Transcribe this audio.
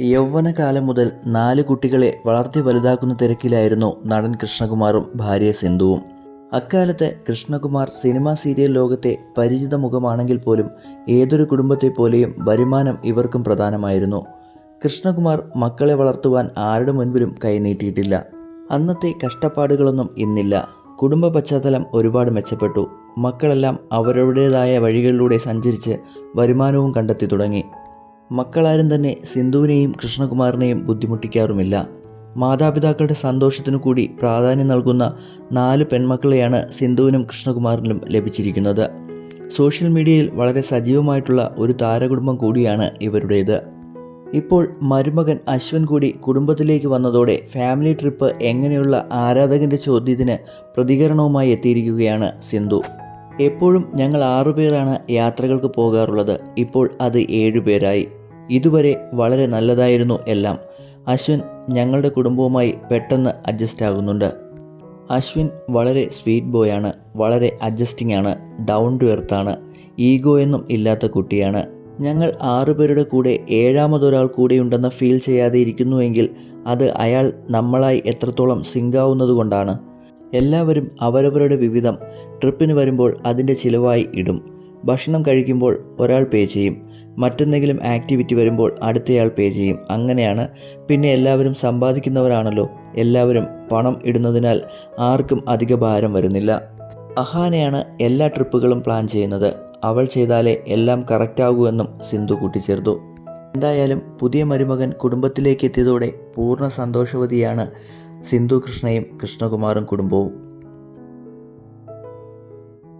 യൗവനകാലം മുതൽ നാല് കുട്ടികളെ വളർത്തി വലുതാക്കുന്ന തിരക്കിലായിരുന്നു നടൻ കൃഷ്ണകുമാറും ഭാര്യ സിന്ധുവും. അക്കാലത്ത് കൃഷ്ണകുമാർ സിനിമാ സീരിയൽ ലോകത്തെ പരിചിത മുഖമാണെങ്കിൽ പോലും ഏതൊരു കുടുംബത്തെ പോലെയും വരുമാനം ഇവർക്കും പ്രധാനമായിരുന്നു. കൃഷ്ണകുമാർ മക്കളെ വളർത്തുവാൻ ആരുടെ മുൻപിലും കൈനീട്ടിയിട്ടില്ല അന്നത്തെ കഷ്ടപ്പാടുകളൊന്നും ഇന്നില്ല. കുടുംബ പശ്ചാത്തലം ഒരുപാട് മെച്ചപ്പെട്ടു. മക്കളെല്ലാം അവരുടേതായ വഴികളിലൂടെ സഞ്ചരിച്ച് വരുമാനവും കണ്ടെത്തി തുടങ്ങി. മക്കളാരും തന്നെ സിന്ധുവിനെയും കൃഷ്ണകുമാറിനെയും ബുദ്ധിമുട്ടിക്കാറുമില്ല. മാതാപിതാക്കളുടെ സന്തോഷത്തിനു കൂടി പ്രാധാന്യം നൽകുന്ന നാല് പെൺമക്കളെയാണ് സിന്ധുവിനും കൃഷ്ണകുമാറിനും ലഭിച്ചിരിക്കുന്നത്. സോഷ്യൽ മീഡിയയിൽ വളരെ സജീവമായിട്ടുള്ള ഒരു താരകുടുംബം കൂടിയാണ് ഇവരുടേത്. ഇപ്പോൾ മരുമകൻ അശ്വൻ കൂടി കുടുംബത്തിലേക്ക് വന്നതോടെ ഫാമിലി ട്രിപ്പ് എങ്ങനെയുള്ള ആരാധകന്റെ ചോദ്യത്തിന് പ്രതികരണവുമായി എത്തിയിരിക്കുകയാണ് സിന്ധു. എപ്പോഴും ഞങ്ങൾ ആറുപേരാണ് യാത്രകൾക്ക് പോകാറുള്ളത്. ഇപ്പോൾ അത് ഏഴുപേരായി ഇതുവരെ വളരെ നല്ലതായിരുന്നു എല്ലാം. അശ്വിൻ ഞങ്ങളുടെ കുടുംബവുമായി പെട്ടെന്ന് അഡ്ജസ്റ്റ് ആകുന്നുണ്ട്. അശ്വിൻ വളരെ സ്വീറ്റ് ബോയ് ആണ്. വളരെ അഡ്ജസ്റ്റിംഗ് ആണ്. ഡൗൺ ടു എർത്താണ് ഈഗോ എന്നും ഇല്ലാത്ത കുട്ടിയാണ്. ഞങ്ങൾ ആറുപേരുടെ കൂടെ ഏഴാമതൊരാൾ കൂടെ കൂടെയുണ്ടെന്ന് ഫീൽ ചെയ്യാതെ ഇരിക്കുന്നുവെങ്കിൽ അത് അയാൾ നമ്മളായി എത്രത്തോളം സിങ്കാവുന്നത് കൊണ്ടാണ്. എല്ലാവരും അവരവരുടെ വിവിധം ട്രിപ്പിന് വരുമ്പോൾ അതിന്റെ ചിലവായി ഇടും. ഭക്ഷണം കഴിക്കുമ്പോൾ ഒരാൾ പേ ചെയ്യും. മറ്റെന്തെങ്കിലും ആക്ടിവിറ്റി വരുമ്പോൾ അടുത്തയാൾ പേ ചെയ്യും. അങ്ങനെയാണ് പിന്നെ എല്ലാവരും സമ്പാദിക്കുന്നവരാണല്ലോ. എല്ലാവരും പണം ഇടുന്നതിനാൽ ആർക്കും അധിക ഭാരം വരുന്നില്ല. അഹാനയാണ് എല്ലാ ട്രിപ്പുകളും പ്ലാൻ ചെയ്യുന്നത്. അവൾ ചെയ്താലേ എല്ലാം കറക്റ്റാകൂ എന്നും സിന്ധു കൂട്ടിച്ചേർത്തു. എന്തായാലും പുതിയ മരുമകൻ കുടുംബത്തിലേക്ക് എത്തിയതോടെ പൂർണ സന്തോഷവതിയാണ് സിന്ധു കൃഷ്ണയും കൃഷ്ണകുമാറും കുടുംബവും.